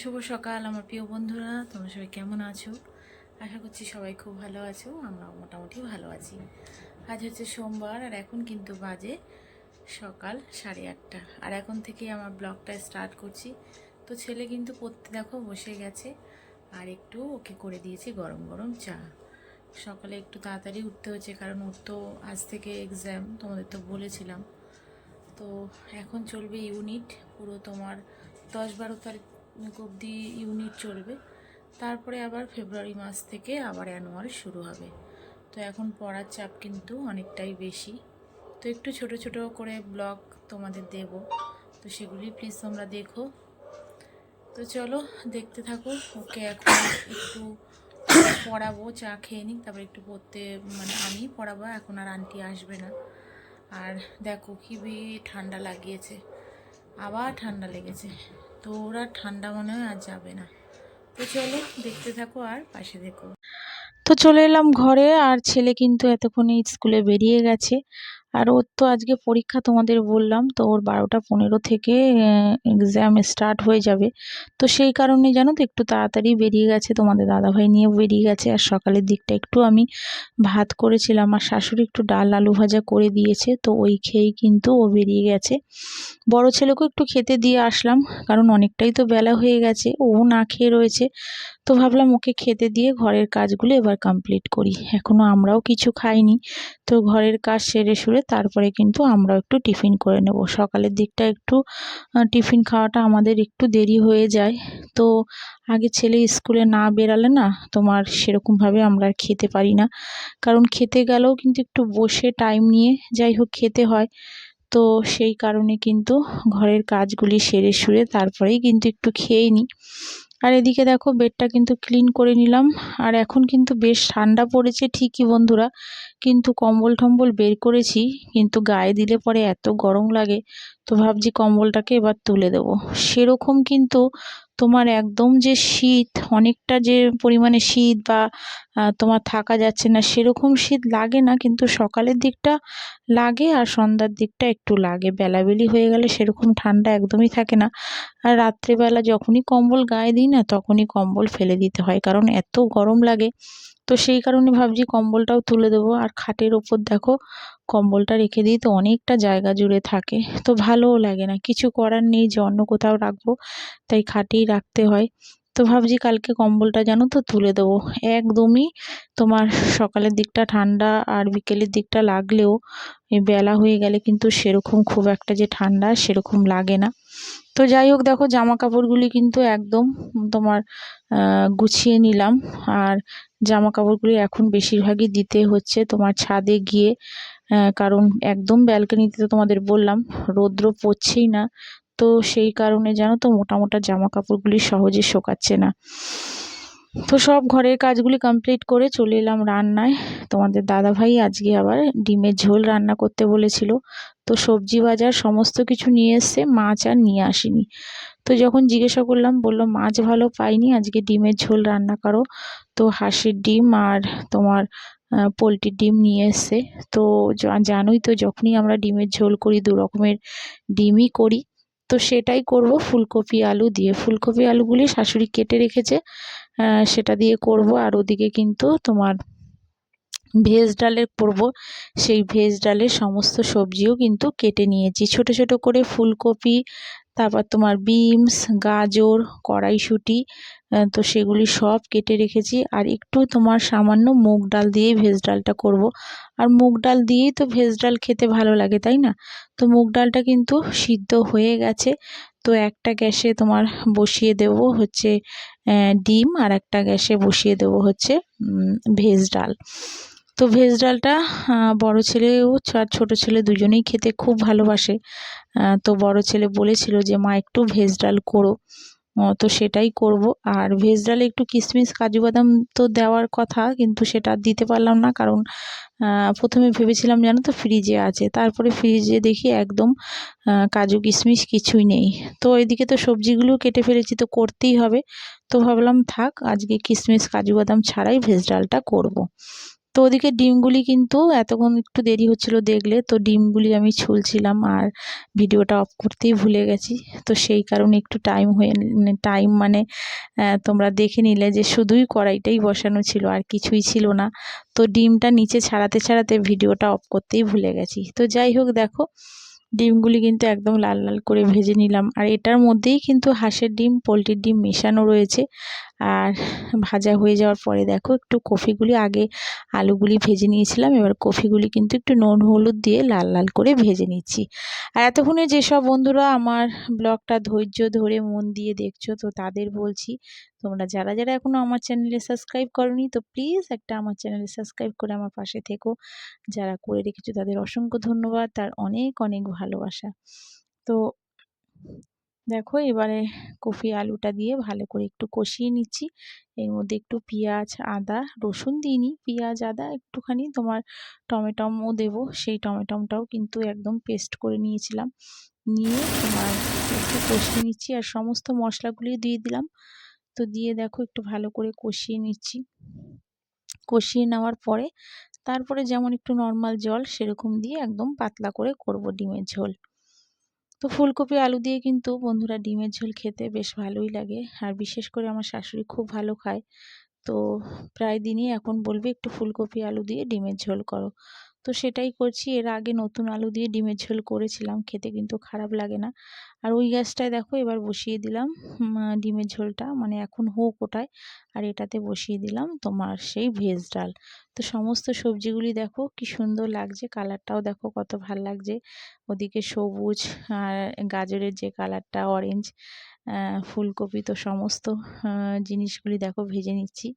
শুভ সকাল, আমার প্রিয় বন্ধুরা। তোমরা সবাই কেমন আছো? আশা করছি সবাই খুব ভালো আছো আমরা মোটামুটি ভালো আছি। আজ হচ্ছে সোমবার, আর এখন কিন্তু বাজে সকাল সাড়ে আটটা। আর এখন থেকে আমার ব্লগটা স্টার্ট করছি। তো ছেলে কিন্তু পড়তে দেখো, বসে গেছে, আর একটু ওকে করে দিয়েছি গরম গরম চা। সকালে একটু তাড়াতাড়ি উঠতে হচ্ছে কারণ ওর তো আজ থেকে এক্সাম তোমাদের তো বলেছিলাম। তো এখন চলবে ইউনিট পুরো তোমার দশ বারো তারিখ অবধি ইউনিট চলবে। তারপরে আবার ফেব্রুয়ারি মাস থেকে আবার অ্যানুয়াল শুরু হবে। তো এখন পড়ার চাপ কিন্তু অনেকটাই বেশি। তো একটু ছোট ছোট করে ব্লগ তোমাদের দেব। তো সেগুলি প্লিজ তোমরা দেখো। তো চলো দেখতে থাকো। ওকে এখন একটু পড়াবো, চা খেয়ে নিই তারপর একটু পড়তে মানে আমি পড়াবো, এখন আর আন্টি আসবে না। আর দেখো খুবই ঠান্ডা লাগিয়েছে। আবার ঠান্ডা লেগেছে। তো ওরা ঠান্ডা মনে হয় আর যাবে না। তো চলো দেখতে থাকো আর পাশে দেখো। তো চলে এলাম ঘরে, আর ছেলে কিন্তু এতক্ষণে স্কুলে বেরিয়ে গেছে। আর ওর তো আজকে পরীক্ষা তোমাদের বললাম, তো ওর বারোটা পনেরো থেকে এক্সাম স্টার্ট হয়ে যাবে। তো সেই কারণে জানো তো একটু তাড়াতাড়ি বেরিয়ে গেছে, তোমাদের দাদাভাই নিয়েও বেরিয়ে গেছে। আর সকালের দিকটা একটু আমি ভাত করেছিলাম, আর শাশুড়ি একটু ডাল আলু ভাজা করে দিয়েছে, তো ওই খেয়েই কিন্তু ও বেরিয়ে গেছে। বড় ছেলেকেও একটু খেতে দিয়ে আসলাম, কারণ অনেকটাই তো বেলা হয়ে গেছে, ও না খেয়ে রয়েছে। তো ভাবলাম ওকে খেতে দিয়ে ঘরের কাজগুলো এবার কমপ্লিট করি। এখনও আমরাও কিছু খাইনি, তো ঘরের কাজ সেরে সুরে তারপরে কিন্তু আমরাও একটু টিফিন করে নেব। সকালের দিকটা একটু টিফিন খাওয়াটা আমাদের একটু দেরি হয়ে যায়। তো আগে ছেলে স্কুলে না বেরালে না তোমার সেরকমভাবে আমরা খেতে পারি না। কারণ খেতে গেলেও কিন্তু একটু বসে টাইম নিয়ে যাই হোক খেতে হয়। তো সেই কারণে কিন্তু ঘরের কাজগুলি সেরে সুরে তারপরেই কিন্তু একটু খেয়ে নিই। আর এদিকে দেখো বেডটা কিন্তু ক্লিন করে নিলাম। আর এখন কিন্তু বেশ ঠান্ডা পড়েছে ঠিকই বন্ধুরা। কিন্তু কম্বল টম্বল বের করেছি, কিন্তু গায়ে দিলে পরে এত গরম লাগে, তো ভাবছি কম্বলটাকে এবার তুলে দেবো। সেরকম কিন্তু তোমার একদম যে শীত, অনেকটা যে পরিমাণে শীত বা তোমার থাকা যাচ্ছে না, সেরকম শীত লাগে না, কিন্তু সকালের দিকটা লাগে আর সন্ধ্যার দিকটা একটু লাগে। বেলাবেলি হয়ে গেলে সেরকম ঠান্ডা একদমই থাকে না। আর রাত্রেবেলা যখনই কম্বল গায়ে দিই না, তখনই কম্বল ফেলে দিতে হয়, কারণ এত গরম লাগে। তো সেই কারণে ভাবছি কম্বলটাও তুলে দেবো। আর খাটের ওপর দেখো কম্বলটা রেখে দিই, তো অনেকটা জায়গা জুড়ে থাকে। তো ভালোও লাগে না, কিছু করার নেই যে অন্য কোথাও রাখব, তাই খাটেই রাখতে হয়। তো ভাবছি কালকে কম্বলটা জানো তো তুলে দেবো। একদমই তোমার সকালের দিকটা ঠান্ডা আর বিকেলের দিকটা লাগলেও বেলা হয়ে গেলে কিন্তু সেরকম খুব একটা যে ঠান্ডা সেরকম লাগে না। তো যাই হোক, দেখো জামা কাপড়গুলি কিন্তু একদম তোমার গুছিয়ে নিলাম। আর জামা কাপড়গুলি এখন বেশিরভাগই দিতে হচ্ছে তোমার ছাদে গিয়ে। কারণ একদম ব্যালকানিতে তো তোমাদের বললাম, রৌদ্র পড়ছেই না। তো সেই কারণে জানো তো মোটা মোটা জামা কাপড়গুলি সহজে শোকাচ্ছে না। তো সব ঘরের কাজগুলি কমপ্লিট করে চলে এলাম রান্নায়। তোমাদের দাদাভাই আজকে আবার ডিমের ঝোল রান্না করতে বলেছিল। তো সবজি বাজার সমস্ত কিছু নিয়ে এসছে, মাছ আর নিয়ে আসেনি। তো যখন জিজ্ঞাসা করলাম, বলল, মাছ ভালো পাইনি, আজকে ডিমের ঝোল রান্না করো। তো হাঁসের ডিম আর তোমার পোলট্রির ডিম নিয়ে এসছে। তো জানোই তো যখনই আমরা ডিমের ঝোল করি, দু রকমের ডিমই করি। তো সেটাই করব, ফুলকপি, আলু দিয়ে। ফুলকপি, আলুগুলি শাশুড়ি কেটে রেখেছে। সেটা দিয়ে করব। আর ওদিকে কিন্তু তোমার ভেজ ডালের করব, সেই ভেজ ডালের সমস্ত সবজিও কিন্তু কেটে নিয়েছি। ছোট ছোট করে ফুলকপি, তারপর তোমার বিনস, গাজর, কড়াইশুঁটি তো সেগুলি সব কেটে রেখেছি। আর একটু তোমার সামান্য মুগ ডাল দিয়েই ভেজ ডালটা করব। আর মুগ ডাল দিয়েই তো ভেজ ডাল খেতে ভালো লাগে, তাই না? তো মুগ ডালটা কিন্তু সিদ্ধ হয়ে গেছে। তো একটা গ্যাসে তোমার বসিয়ে দেব হচ্ছে ডিম, আর একটা গ্যাসে বসিয়ে দেব হচ্ছে ভেজ ডাল। তো ভেজ ডালটা বড় ছেলেও আর ছোটো ছেলে দুজনেই খেতে খুব ভালোবাসে। তো বড় ছেলে বলেছিল যে, মা, একটু ভেজ ডাল করো। তো সেটাই করব। আর ভেজ ডালে একটু কিশমিশ কাজু বাদাম তো দেওয়ার কথা, কিন্তু সেটা দিতে পারলাম না কারণ প্রথমে ভেবেছিলাম জানো তো ফ্রিজে আছে। তারপরে ফ্রিজে দেখি একদম কাজু কিশমিশ কিছুই নেই। তো এদিকে তো সবজিগুলো কেটে ফেলেছি, তো করতেই হবে। তো ভাবলাম থাক, আজকে কিশমিশ কাজু বাদাম ছাড়াই ভেজ ডালটা করব। তো ওদিকে ডিমগুলি কিন্তু এতক্ষণ একটু দেরি হচ্ছিল দেখলে, তো ডিমগুলি আমি ছুলছিলাম আর ভিডিওটা অফ করতেই ভুলে গেছি। তো সেই কারণে একটু টাইম হয়ে টাইম মানে তোমরা দেখে নিলে যে শুধুই কড়াইটাই বসানো ছিল আর কিছুই ছিল না। তো ডিমটা নিচে ছাড়াতে ছাড়াতে ভিডিওটা অফ করতেই ভুলে গেছি। তো যাই হোক দেখো, ডিমগুলি কিন্তু একদম লাল লাল করে ভেজে নিলাম। আর এটার মধ্যেই কিন্তু হাঁসের ডিম, পোলট্রির ডিম মেশানো রয়েছে। আর ভাজা হয়ে যাওয়ার পরে দেখো একটু কফিগুলি আগে আলুগুলি ভেজে নিয়েছিলাম। এবার কফিগুলি কিন্তু একটু নুন, হলুদ দিয়ে লাল লাল করে ভেজে নিচ্ছি। আর এতক্ষণে যেসব বন্ধুরা আমার ব্লগটা ধৈর্য ধরে মন দিয়ে দেখছ, তো তাদের বলছি, তোমরা যারা যারা এখনও আমার চ্যানেলে সাবস্ক্রাইব করনি, তো প্লিজ একটা আমার চ্যানেলে সাবস্ক্রাইব করে আমার পাশে থেকো। যারা করে রেখেছো তাদের অসংখ্য ধন্যবাদ। তার অনেক অনেক ভালোবাসা। তো দেখো এবারে কফি আলুটা দিয়ে ভালো করে একটু কষিয়ে নিচ্ছি। এর মধ্যে একটু পেঁয়াজ, আদা, রসুন দিইনি পেঁয়াজ, আদা একটুখানি তোমার টমেটমও দেবো। সেই টমেটমটাও কিন্তু একদম পেস্ট করে নিয়েছিলাম। নিয়ে তোমার একটু কষিয়ে নিচ্ছি আর সমস্ত মশলাগুলি দিয়ে দিলাম। তো দিয়ে দেখো একটু ভালো করে কষিয়ে নিচ্ছি। কষিয়ে নেওয়ার পরে তারপরে যেমন একটু নর্মাল জল সেরকম দিয়ে একদম পাতলা করে করব ডিমের ঝোল। তো ফুলকপি, আলু দিয়ে কিন্তু বন্ধুরা ডিমের ঝোল খেতে বেশ ভালোই লাগে। আর বিশেষ করে আমার শাশুড়ি খুব ভালো খায়। তো প্রায় দিনই এখন বলবে একটু ফুলকপি, আলু দিয়ে ডিমের ঝোল করো। তো সেটাই করছি। এর আগে নতুন আলু দিয়ে ডিমের ঝোল করেছিলাম, খেতে কিন্তু খারাপ লাগে না। আর ওই গ্যাসটায় দেখো এবার বসিয়ে দিলাম ডিমের ঝোলটা। মানে এখন হোক ওটায় আর এটাতে বসিয়ে দিলাম তোমার সেই ভেজ ডাল। তো সমস্ত সবজিগুলি দেখো কি সুন্দর লাগছে, কালারটাও দেখো কত ভালো লাগছে। ওদিকে সবুজ আর গাজরের যে কালারটা অরেঞ্জ ফুলকপি তো সমস্ত জিনিসগুলি দেখো ভেজে নিচ্ছি।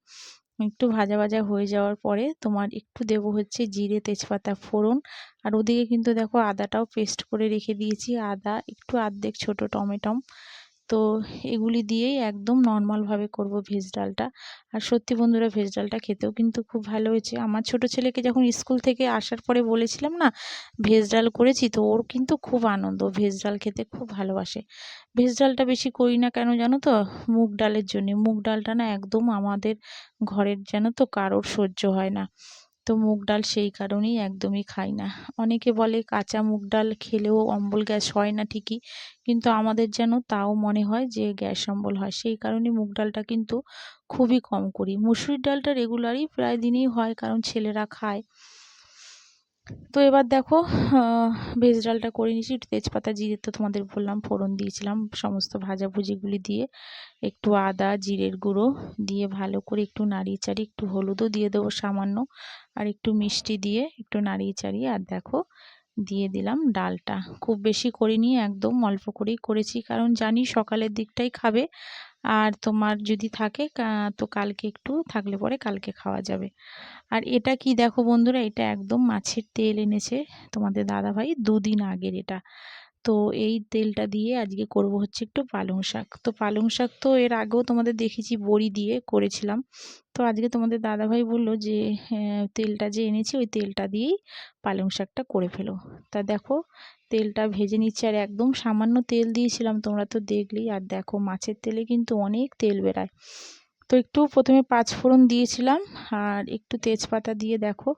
একটু ভাজা ভাজা হয়ে যাওয়ার পরে তোমার একটু দেবো হচ্ছে জিরে তেজপাতা ফোড়ন। আর ওদিকে কিন্তু দেখো আদাটাও পেস্ট করে রেখে দিয়েছি। আদা একটু আর্ধেক ছোট টমেটম। তো এগুলি দিয়েই একদম নর্মালভাবে করব ভেজ ডালটা। আর সত্যি বন্ধুরা, ভেজ ডালটা খেতেও কিন্তু খুব ভালো হয়েছে। আমার ছোট ছেলেকে যখন স্কুল থেকে আসার পরে বলেছিলাম না, ভেজ ডাল করেছি, তো ওর কিন্তু খুব আনন্দ। ভেজ ডাল খেতে খুব ভালোবাসে। ভেজ ডালটা বেশি করি না কেন জানো তো? মুগ ডালের জন্যে। মুগ ডালটা না একদম আমাদের ঘরের যেন তো কারোর সহ্য হয় না। তো মুগ ডাল সেই কারণেই একদমই খাই না। অনেকে বলে কাঁচা মুগ ডাল খেলেও অম্বল গ্যাস হয় না ঠিকই, কিন্তু আমাদের যেন তাও মনে হয় যে গ্যাস অম্বল হয়। সেই কারণে মুগ ডালটা কিন্তু খুবই কম করি। মুসুরির ডালটা রেগুলারই প্রায় দিনই হয় কারণ ছেলেরা খায়। তো এবার দেখো ভেজ ডালটা করে নিয়েছি। তেজপাতা, জিরে তো তোমাদের বললাম, ফোড়ন দিয়েছিলাম। সমস্ত ভাজাভুজিগুলি দিয়ে একটু আদা, জিরের গুঁড়ো দিয়ে ভালো করে একটু নাড়িয়ে চাড়িয়ে, একটু হলুদও দিয়ে দেবো সামান্য, আর একটু মিষ্টি দিয়ে একটু নাড়িয়ে চাড়িয়ে। আর দেখো দিয়ে দিলাম ডালটা। খুব বেশি করিনি, একদম অল্প করেই করেছি। কারণ জানি সকালের দিকটাই খাবে। আর তোমার যদি থাকে তো কালকে একটু থাকলে পরে কালকে খাওয়া যাবে। আর এটা কি দেখো বন্ধুরা, এটা একদম মাছের তেল এনেছে তোমাদের দাদাভাই দুদিন আগের এটা। তো এই তেলটা দিয়ে আজকে করব হচ্ছে একটু পালং শাক। তো পালং শাক তো এর আগেও তোমাদের দেখেছি বড়ি দিয়ে করেছিলাম। তো আজকে তোমাদের দাদাভাই বলল যে হ্যাঁ, তেলটা যে এনেছি ওই তেলটা দিয়েই পালং শাকটা করে ফেলো। তা দেখো তেলটা ভেজে নিচ্ছি আর একদম সামান্য তেল দিয়েছিলাম তোমরা তো দেখলেই। আর দেখো মাছের তেলে কিন্তু অনেক তেল বেরায়। তো একটু প্রথমে পাঁচ ফোড়ন দিয়েছিলাম আর একটু তেজপাতা দিয়ে দেখো,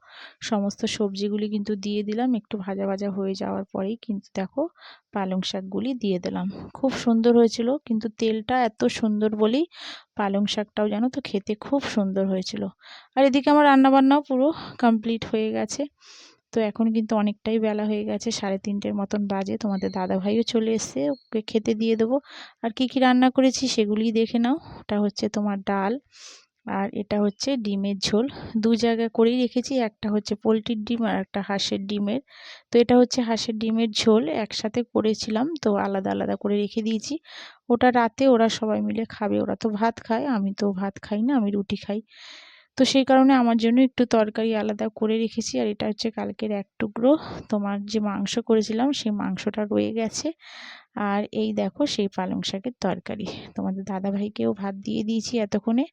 সমস্ত সবজিগুলি কিন্তু দিয়ে দিলাম, একটু ভাজা ভাজা হয়ে যাওয়ার পরেই কিন্তু দেখো পালং শাকগুলি দিয়ে দিলাম। খুব সুন্দর হয়েছিল, কিন্তু তেলটা এত সুন্দর বলি পালং শাকটাও যেন তো খেতে খুব সুন্দর হয়েছিল। আর এদিকে আমার রান্নাবান্নাও পুরো কমপ্লিট হয়ে গেছে। তো এখন কিন্তু অনেকটাই বেলা হয়ে গেছে, সাড়ে তিনটের মতন বাজে। তোমাদের দাদাভাইও চলে এসছে, ওকে খেতে দিয়ে দেবো। আর কি কি রান্না করেছি সেগুলিই দেখে নাও। ওটা হচ্ছে তোমার ডাল, আর এটা হচ্ছে ডিমের ঝোল। দু জায়গা করেই রেখেছি, একটা হচ্ছে পোলট্রির ডিম আর একটা হাঁসের ডিমের। তো এটা হচ্ছে হাঁসের ডিমের ঝোল, একসাথে করেছিলাম, তো আলাদা আলাদা করে রেখে দিয়েছি। ওটা রাতে ওরা সবাই মিলে খাবে, ওরা তো ভাত খায়, আমি তো ভাত খাই না, আমি রুটি খাই। তো সেই কারণে আমার জন্য একটু তরকারি আলাদা করে রেখেছি, আর এটা হচ্ছে কালকের এক টুকরো। তোমার যে মাংস করেছিলাম, সেই মাংসটা রয়ে গেছে। আর এই দেখো সেই পালং শাকের তরকারি। তোমাদের দাদাভাইকেও ভাত দিয়ে দিয়েছি এতক্ষণে।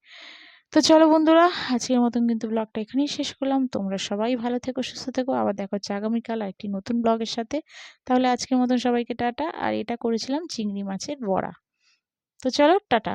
তো চলো বন্ধুরা, আজকের মতন কিন্তু ব্লগটা এখানেই শেষ করলাম। তোমরা সবাই ভালো থেকো, সুস্থ থেকো। আবার দেখো হচ্ছে আগামীকাল একটি নতুন ব্লগের সাথে। তাহলে আজকের মতন সবাইকে টাটা। আর এটা করেছিলাম চিংড়ি মাছের বড়া। তো চলো, টাটা।